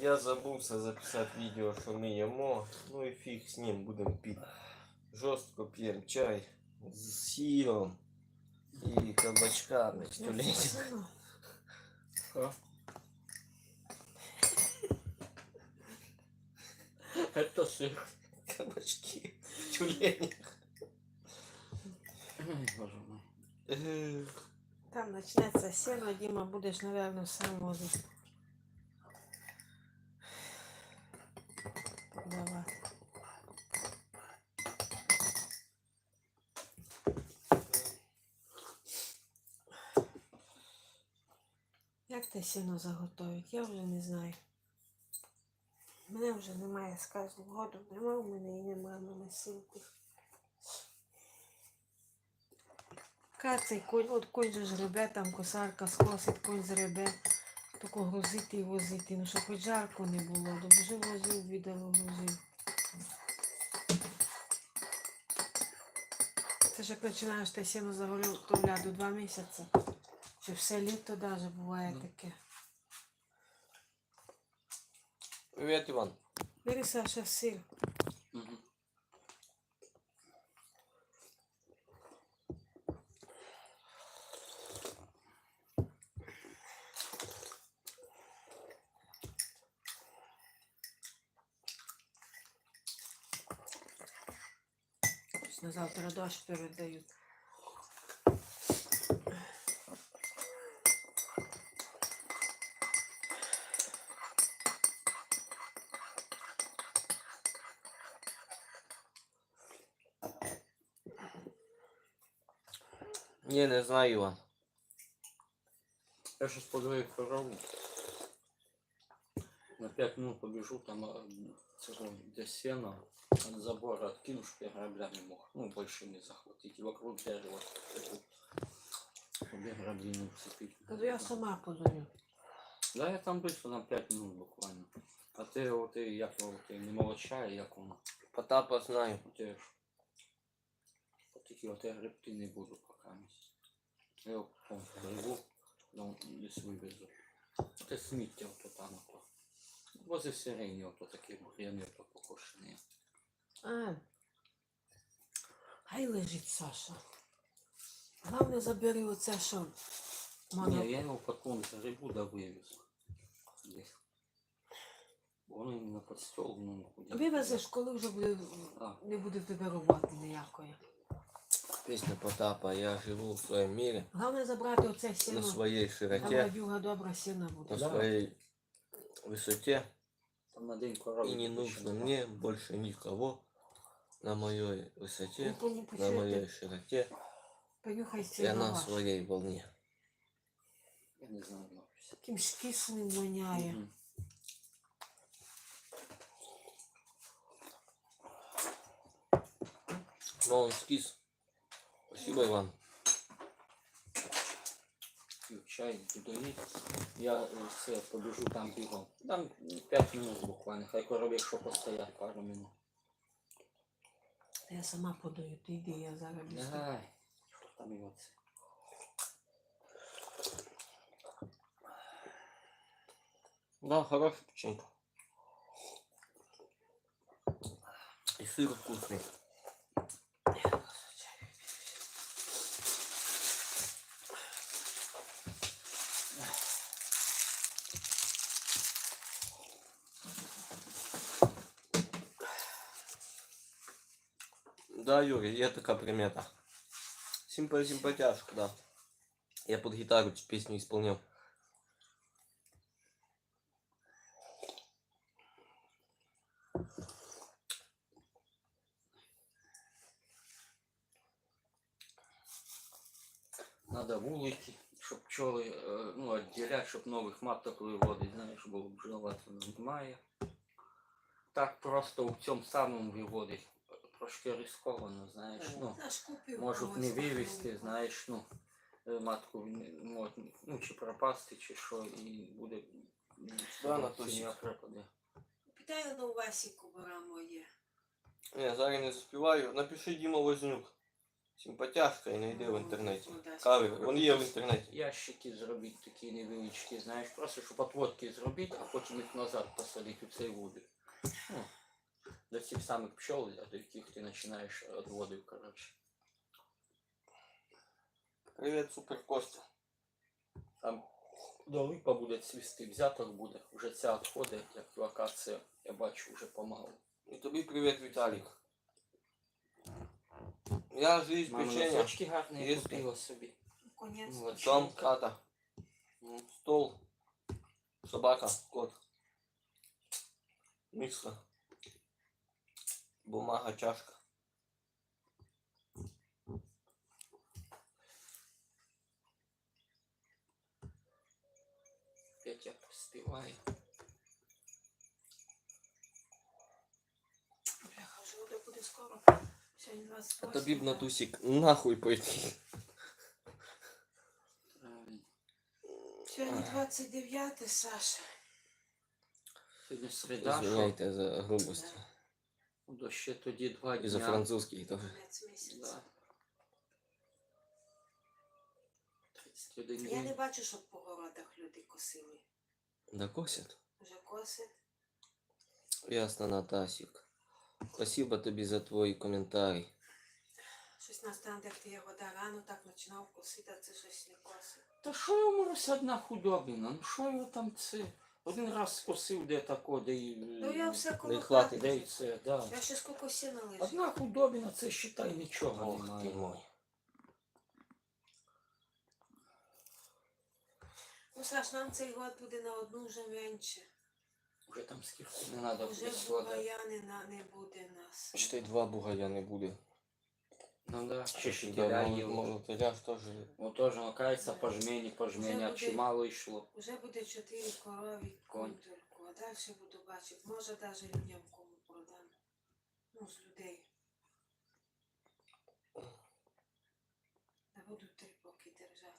Я забувся записати відео, що ми їмо. Ну і фіг з ним будемо пити. Жорстко п'ємо чай з сіром і кабачками з тюленем. Що? Это сыр. Кабачки в тюленях. Ой, боже мой. Там почнеться сіно, Діма, будеш, напевно, сам возити. Давай. Як те сіно заготовить, я вже не знаю. Мене вже немає з кожним нема в мене і немає в мене Кацай, конь, от конь же ж ребе, там косарка скосить, конь зребе, тако грузити і возити. Ну, щоб хоч жарко не було, вже возив, віддало грузив. Це ж як починаєш те сіно заготовляти два місяці. Чи все літо навіть буває Ну. таке. Привіт, Іван. Бери Саша сир. Ось завтра дощ передають. Ні, не знаю. Я сейчас подаю корову На пять минут побежу, там а, цього, где сено, от забора откину, чтобы я граблями мог, ну, большими захватить. И вокруг дерева, чтобы я грабли не уцепить. Кажу, я сама подаю. Да, я там быстро, на 5 минут буквально. А ти, от, ти, як його, ти не молочає, як воно? Потапа знаю. От я ж. От такі от я грибти не буду поки. Я його потім грибу, потім десь вивезу. Це сміття ото там ото. Возле сирені ото такі бур'яни ото покошені. А. Хай лежить Саша. Главне забери оце, що мама. Ні, я його потім загрибу да. Десь. Бо Воно іменно під стол, воно не ходить. Вивезеш, коли вже буде, А. не буде в тебе роботи ніякої. Пісня Потапа. Я живу в своєму мірі, Головне забрати оце на сіно. своїй Там широті, радюга добра сіна буде. Да. своей высоте. Там на день корови. И не нужно мне больше никого на моей высоте, Ну, поні- на почуєте? моей широте Понюхай и цей на лаваш. своей волне. Я не знаю, ну. Таким кислим воняє. Мгм. Но он скис. Спасибо, Иван. Чай, доїть. Я е, все побіжу там бігом. Там 5 минут буквально. Хай коров, якщо постоять пару минут. Я сама подаю, ти йди, я зараз біжу. Ай, що там його це? Да, хорошая печенька. И сыр вкусный. Да, Юрий, є така примета. Симпа симпатяшка, да. Я под гитару цю песню исполнял. Надо вулики, щоб пчоли е, ну, відділяти, щоб нових маток виводити, знаєш, бо бджолати немає. Так просто в цьому самому виводить. Трошки ризиковано, знаєш. Ну, можуть не вивезти, знаєш, ну, е, матку можуть, ну, чи пропасти, чи що, і буде Да, на сім'я пропаде. Питаю на Васі кубара моє. Не, зараз не заспіваю. Напиши Діма Вознюк. Симпатяшка і знайди в Ну, інтернеті. ну, Кавер, він є в інтернеті. Ящики зробити такі невеличкі, знаєш, просто щоб отводки зробити, а потім їх назад посадити у цей воду. Ну, до цих самих пчел, а до яких ти починаєш відводи, коротше. Привіт, супер Костя. Там до липа буде цвісти, взяток буде. Вже ця відходить, як локація, я бачу вже помалу. І тобі привіт, Віталік. Я жизнь печення. носочки гарні Є. купила собі. Конець. Вот. Дом, хата. Ну, Стол. Собака, кот. Миска. Бумага, чашка. Петя поспіває. Бляха, вже вода буде скоро. Сьогодні А 28. тобі б на тусик нахуй пойти. Сьогодні 29, Саша. Сьогодні середа? Извиняйте за грубость. До ще тоді два І за французький. Кінець місяця. Да. 31 Я не бачу, щоб по городах люди косили. Да косять. Вже косять. Ясно, Натасик. Спасибо тобі за твій коментарі. Щось на стандарті є вода рано так починав косити, а це щось не косить. Та що йому ось одна худобина? Ну що його там це? Один раз скосив де тако, де і... Ну я все Не хватить. Де і хати. це, да. Я ще скільки сіна лежить. Одна худобина, це считай нічого Ох ти немає. мой. Ну, Саш, нам цей год буде на одну вже менше. Вже там скільки не треба Вже буде складати. бугаяни на не буде нас. Ще й два бугая не буде. Ну да, ще мол- їли. ж теж. Ну теж, окається, по жмені, по жмені, а буде- чимало йшло. Вже буде чотири корові, Конь. конь тільки, а далі буду бачити. Може навіть людям кому продам. Ну, з людей. Та буду три поки держати.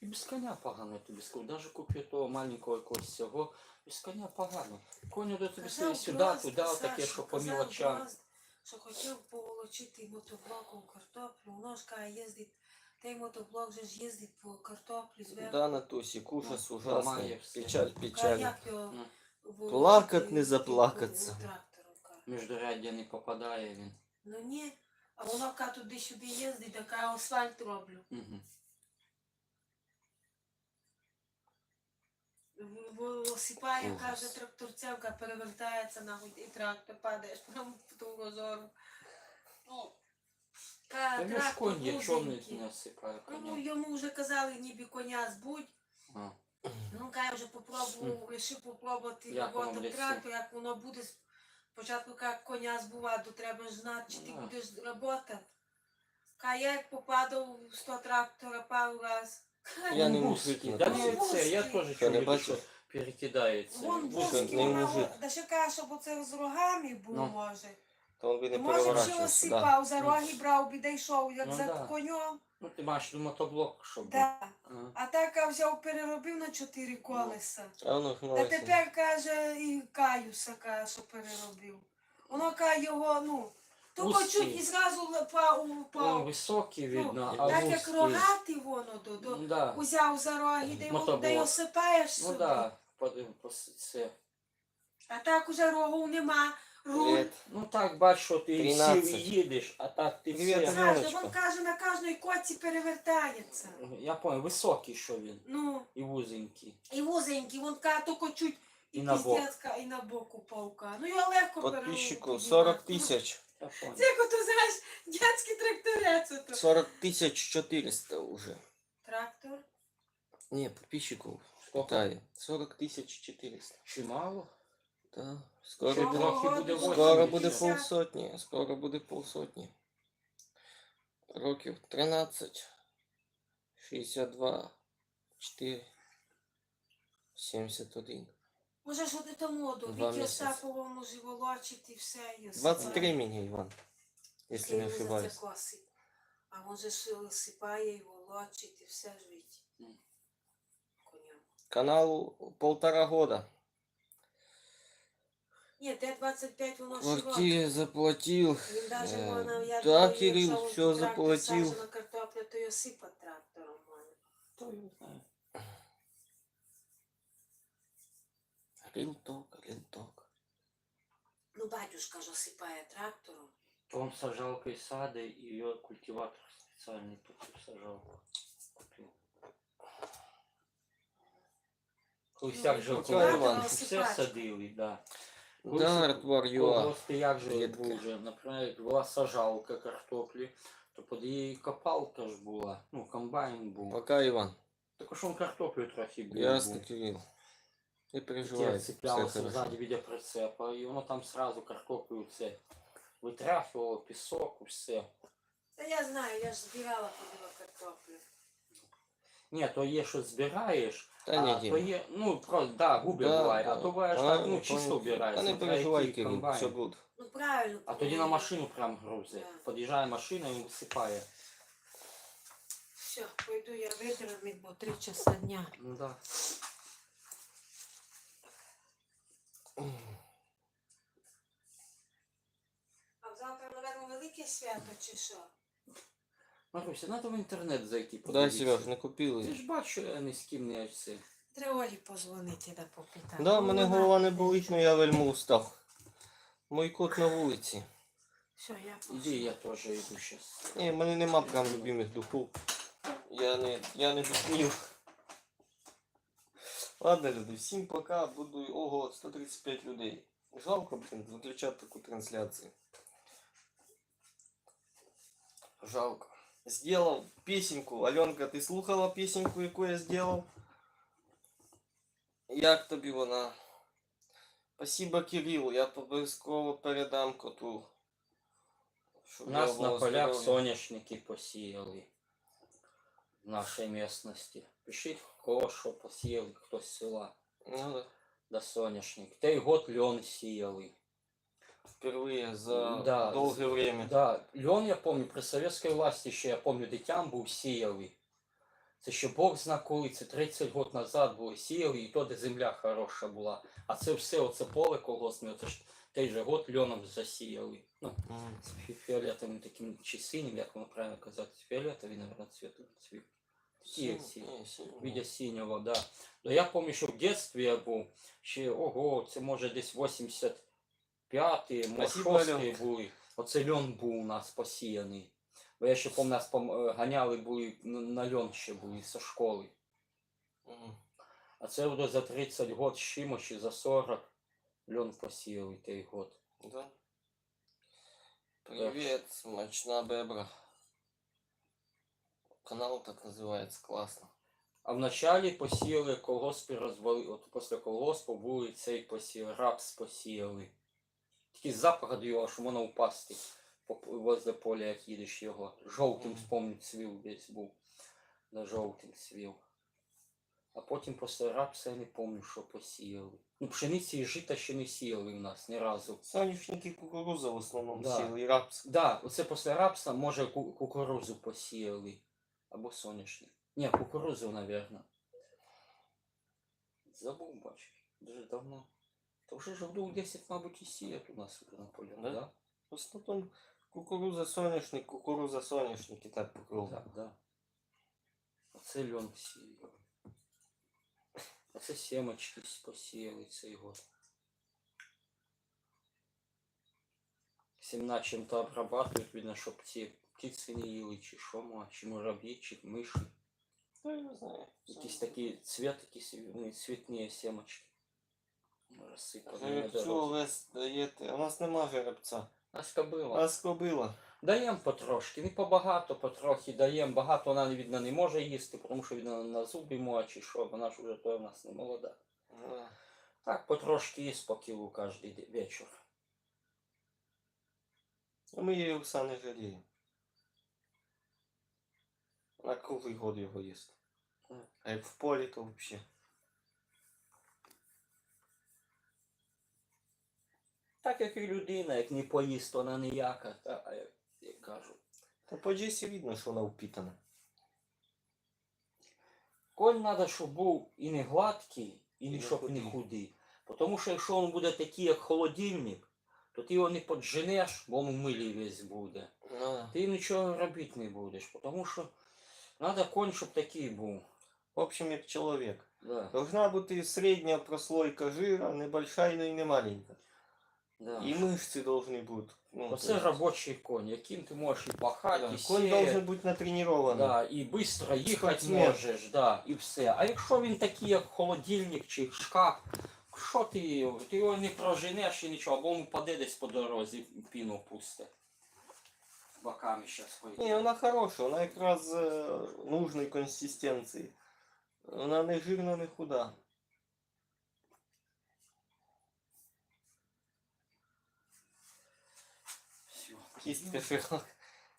І без коня погано, тобі скажу. Даже купив того маленького якогось цього, без коня погано. Коню до тобі Казав сюди, туди, таке, що по казав мілочам. Що хотів поволочити мотоблоком картоплю, ножка їздить. Той мотоблок же ж їздить по картоплі зверху. Да, Натусик, ужас Ну, ужасний. ламає все. Печаль, Ка- печаль. Як його Ну. Плакать не заплакаться. ка. Міждуряддя не попадає він. Ну ні, а воно ка туди-сюди їздить, така я асфальт роблю. Угу. Осипає, каже, тракторцевка перевертається на і трактор падаєш прямо в ту розору. Ну, Та ж конь є, чому не вузенький. Ну, коня? йому вже казали, ніби коня збудь. А, Ну, каже, вже попробував, вирішив попробувати Як воно роботу буде трактор, як воно буде. Спочатку як коня збувати, то треба ж знати, чи ти будеш працювати. Ка я як попадав в 100 трактора пару раз. Я не мужик Да не це, я теж Що, не чую, бачиш? що перекидається. Вон Вузький, вузький, не вона, мужик. да ще каже, щоб оце з рогами було, Ну. може. То він би не Може, ще переворачувався. Да. осипав, за роги брав, біда йшов, як Ну, за да. конем. Ну ти маєш ну, мотоблок, щоб. Да. Ага. А так а взяв, переробив на чотири колеса. А воно Та хнулося. тепер каже і каюся, каже, що переробив. Воно каже його, ну, то Вузький. чуть і зразу Він упав. високий, видно, Ну, а так як вузький. рогати воно до, до Ну, да. узяв за роги, де його Мотоблок. де його сипаєш Ну собі. да, це. А так уже рогу нема. Руль. Ну так, бач, що ти сів 13. і їдеш, а так ти все. Альона. Каже, він каже, на кожній коці перевертається. Я понял, високий, що він. Ну, І вузенький. і вузенький, він каже, тільки чуть і, І на бок. піздецька, і на боку паука. Ну його легко Подписчику пере- 40 тисяч. Це як ото, знаєш, дядський тракторець. ото. 40 тисяч 400 уже. Трактор. Не, подписчиков. Сколько? Питає. 40 тисяч 400. Чимало. Да. Скоро Ще буде, трохи буде Скоро восемь. буде ще. полсотні. Скоро буде полсотні. Років 13, 62, 4, 71. Може ж от тому моду, Два Віті місяці. Остаповому живолочить і все. І 23 мені, Іван. Если не ошибаюсь. косить. А він же ж сипає і волочить і все ж Віті. Мгм. Коням. Каналу полтора года. Ні, Т-25 воно широке. Квартире заплатил. Він даже Е, можна, я так, думаю, Кирил, якщо все трактор заплатив. саджена картопля, то його сипать трактором можна. То я знаю. Ренток, ренток. Ну, батюшка ж осипає трактором. То он сажалкой сада и ее культиватор специальный тут сажалку купил. Колись же Ну, культиватор колгоспи осипач. все садили, да. Да, Артвар Юа. Колгоспи як же Рідко. був вже, наприклад, була сажалка картоплі, то під її копалка ж була, ну, комбайн був. Пока, Иван. Також он картоплю трохи був. Ясно, був. Кирилл. Не Таке переживай. Все цеплялося хорошо. ззаді біля прицепа, і воно там сразу картоплю це витряхувало, пісок, все. Та я знаю, я ж збирала туди картоплю. Ні, то є, що збираєш, Та а ні, то Дім. є, ну, просто, да, губи Да, буває, а да. то буває, А, так, ну, ну, чисто понял. вбираєш. Та не смотря переживай, який Кирилл, комбайн. все буде. Ну, правильно. А тоді на машину прям грузи. Да. Під'їжджає машина і висипає. Все, пойду я витримать, бо три часа дня. Ну да. А завтра, напевно, велике свято чи що? Маруся, треба в інтернет зайти, Да, подивитися. Сереж, не купили. Ти ж бачу, я ні з ким не це. Треба Олі позвонити да попитати. Да, Ну, мене вона- голова не болить, але я вельми устав. Мой кот на вулиці. Все, я Іди, я теж йду зараз. Ні, в мене нема прям любимих духов. Я не, я не духнів. Ладно, люди, всім пока. Буду. Ого, 135 людей. Жалко, блін, виключати таку трансляцію. Жалко. Сделал песенку. Аленка, ти слухала песенку, яку я сделал? Як тобі вона? Спасибо, Кирилл. Я обов'язково передам коту. У нас на полях соняшники посіяли в нашій місцевості. Пишіть, кого що посіяли, хто з села. Ну да. Да соняшник. Той год льон сіяли. Впервые за Да, долгое время. Да, льон, я помню, при совєтській власті ще, я помню, дитям був сіяли. Це ще Бог зна коли, це 30 років назад було сіяли, і то, де земля хороша була. А це все, оце поле колгоспне, це ж той же год льоном засіяли. Ну, фіолетовим таким чи синім, як воно правильно казати, фіолетовий, наверное, цвет. Сіяв, Синь- синь- Видя синього, да. Ну я пам'ятаю, що в дитинстві я був, ще ого, це може десь 85-ті, може Спасибо, 6 Альонка. були. Оце льон був у нас посіяний. Бо я ще пам'ятаю, нас е, ганяли були на, льон ще були зі школи. А це вже за 30 год з чимось, чи за 40 льон посіяли той год. Да. Привет, смачна бебра. Канал так называется, классно. А вначалі посіяли колгоспи розвали. От після колгоспу були цей посіяли, рапс посіяли. Такий запах його, що можна впасти возле поля, як їдеш його. Жовтим, спомню, цвів десь був. На жовтим цвів. А потім після рапса я не пам'ятаю, що посіяли. Ну, пшениці і жита ще не сіяли в нас ні разу. Соняшники кукуруза в основном Да. сел и рапс. Да, оце після рапса, може, ку- кукурузу посіяли. Або соняшник. Ні, кукурузу, напевно. Забув, бачиш. Дуже давно. Та вже ж вдруг 10, мабуть, і сіять у нас уже на полях, Да? да? В основном кукуруза, соняшник, кукуруза, соняшник и так по кругу. Так, да. Оце льон сіяв. Оце семечки посіяли цей год. Сімна чим-то обрабатують, видно, щоб ці птиці не їли, чи що, ма, чи мурав'ї, чи миші. Да, я не знаю. Якісь такі цвет, якісь цвітні семечки. Розсипані на Жеребцю дорозі. вес даєте. У нас нема жеребця. Нас кобила. Нас кобила. Даємо потрошки, не побагато, потрохи даємо. Багато вона, видно, не може їсти, тому що видно, на зуби моя чи що, вона ж вже то в нас не молода. Да. Так, потрошки їсть по кілу кожен вечір. А ми її овса не жаліємо. На круглий год його. Так. А як в полі, то взагалі. Так як і людина, як не поїсть, то вона ніяка, та, а як, як кажуть. Та по Джесі видно, що вона впітана. Конь треба, щоб був і не гладкий, і не щоб не худий. Тому що якщо він буде такий, як холодильник, то ти його не подженеш, бо він милі весь буде. Ну, Ти нічого робити не будеш, тому що треба конь, щоб такий був. в общем, як чоловік. Да, Должна бути середня прослойка жира, не большая, но і не маленька. Да. І мишці должны бути. Ну, Оце то есть, робочий конь, яким ти можеш і пахати, да, і Конь сіяти. должен бути натренований. Да, і швидко їхати Спортсмен. можеш, да, і все. А якщо він такий, як холодильник чи шкаф, що ти його? Ти його не проженеш і нічого, або він упаде десь по дорозі, піну пусте. Боками зараз Ні, вона хороша, вона якраз е, нужної консистенції. Вона не жирна, не худа. Все. Кістка широка.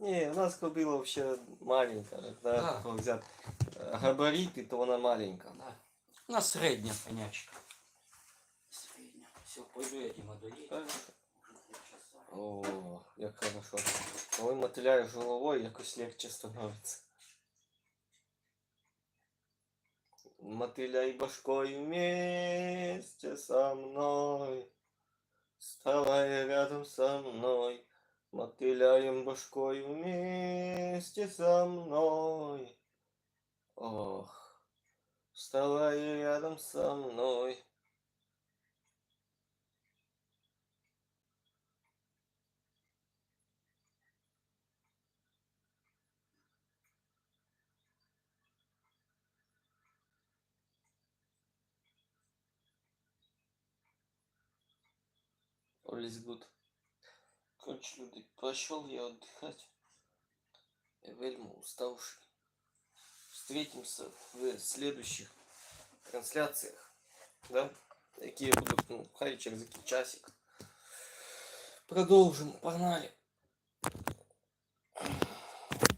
Ні, у нас кобила вообще маленька. Когда Да. такого взять е, габарити, то вона маленька. Да. На средня конячка. Средня. Все, пойду я Дима часа. О, як хорошо. Коли мотиляєш головою, якось легче становиться. Мотиляй башкой вместе со мной. Вставай рядом со мной. Мотыляем башкой вместе со мной. Ох, вставай рядом со мной. All is. Короче, люди, пошел я отдыхать. Я вельми уставший. Встретимся в следующих трансляциях. Да? Какие будут, ну, хай через часик. Продолжим. Погнали.